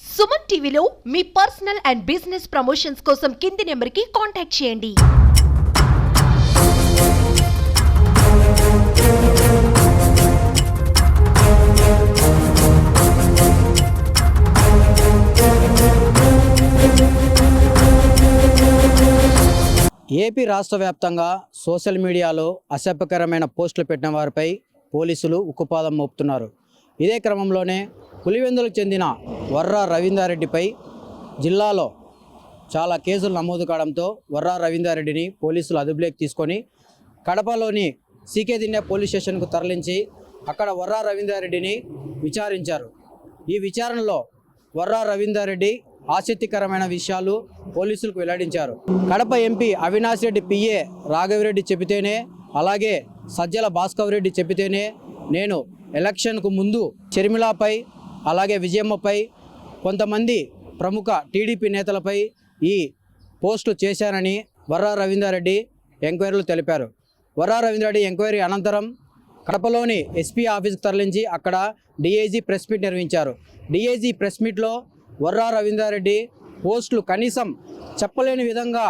సుమన్ టీవీలో మీ personal and business promotions కోసం కింది నెంబర్కి కాంటాక్ట్ చేయండి. ఏపీ రాష్ట్ర వ్యాప్తంగా సోషల్ మీడియాలో అసభ్యకరమైన పోస్టులు పెట్టిన వారిపై పోలీసులు ఉక్కుపాదం మోపుతున్నారు. ఇదే క్రమంలోనే పులివెందులకు చెందిన వర్రా రవీందారెడ్డిపై జిల్లాలో చాలా కేసులు నమోదు కావడంతో వర్రా రవీందారెడ్డిని పోలీసులు అదుపులోకి తీసుకొని కడపలోని సీకే దిన్నె పోలీస్ స్టేషన్కు తరలించి అక్కడ వర్రా రవీందారెడ్డిని విచారించారు. ఈ విచారణలో వర్రా రవీందారెడ్డి ఆసక్తికరమైన విషయాలు పోలీసులకు వెల్లడించారు. కడప ఎంపీ అవినాష్ రెడ్డి పిఏ రాఘవిరెడ్డి చెబితేనే అలాగే సజ్జల భాస్కర్ రెడ్డి చెబితేనే నేను ఎలక్షన్కు ముందు షర్మిలాపై అలాగే విజయమ్మపై కొంతమంది ప్రముఖ టీడీపీ నేతలపై ఈ పోస్టులు చేశారని వర్రా రవీందారెడ్డి ఎంక్వైరీలు తెలిపారు. వర్రా రవీంద్రారెడ్డి ఎంక్వైరీ అనంతరం కడపలోని ఎస్పీ ఆఫీస్కి తరలించి అక్కడ డిఐజీ ప్రెస్ మీట్ నిర్వహించారు. డిఐజీ ప్రెస్ మీట్లో వర్రా రవీంద్రారెడ్డి పోస్టులు కనీసం చెప్పలేని విధంగా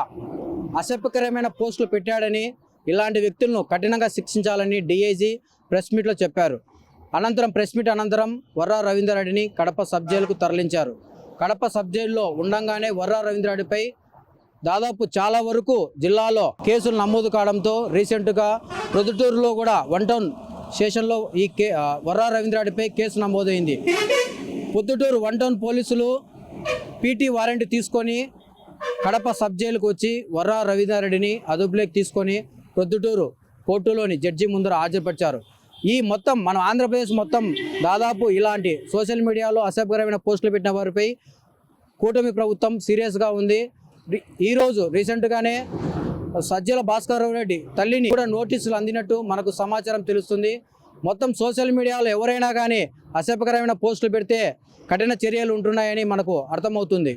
అసభ్యకరమైన పోస్టులు పెట్టాడని ఇలాంటి వ్యక్తులను కఠినంగా శిక్షించాలని డిఐజీ ప్రెస్ మీట్లో చెప్పారు. అనంతరం ప్రెస్ మీట్ అనంతరం వర్రా రవీంద్రారెడ్డిని కడప సబ్ జైలుకు తరలించారు. కడప సబ్ జైల్లో ఉండంగానే వర్రా రవీంద్రారెడ్డిపై దాదాపు చాలా వరకు జిల్లాలో కేసులు నమోదు కావడంతో రీసెంట్గా ప్రొద్దుటూరులో కూడా వన్ టౌన్ స్టేషన్లో ఈ కే వర్రా రవీంద్రారెడ్డిపై కేసు నమోదైంది. పొద్దుటూరు వన్ టౌన్ పోలీసులు పీటీ వారెంట్ తీసుకొని కడప సబ్ జైలుకు వచ్చి వర్రా రవీంద్రారెడ్డిని అదుపులోకి తీసుకొని ప్రొద్దుటూరు కోర్టులోని జడ్జి ముందర హాజరుపరిచారు. ఈ మొత్తం మన ఆంధ్రప్రదేశ్ మొత్తం దాదాపు ఇలాంటి సోషల్ మీడియాలో అసభ్యకరమైన పోస్టులు పెట్టిన వారిపై కూటమి ప్రభుత్వం సీరియస్గా ఉంది. ఈరోజు రీసెంట్గానే సజ్జల భాస్కర్ రెడ్డి తల్లిని కూడా నోటీసులు అందినట్టు మనకు సమాచారం తెలుస్తుంది. మొత్తం సోషల్ మీడియాలో ఎవరైనా కానీ అసభ్యకరమైన పోస్టులు పెడితే కఠిన చర్యలు ఉంటున్నాయని మనకు అర్థమవుతుంది.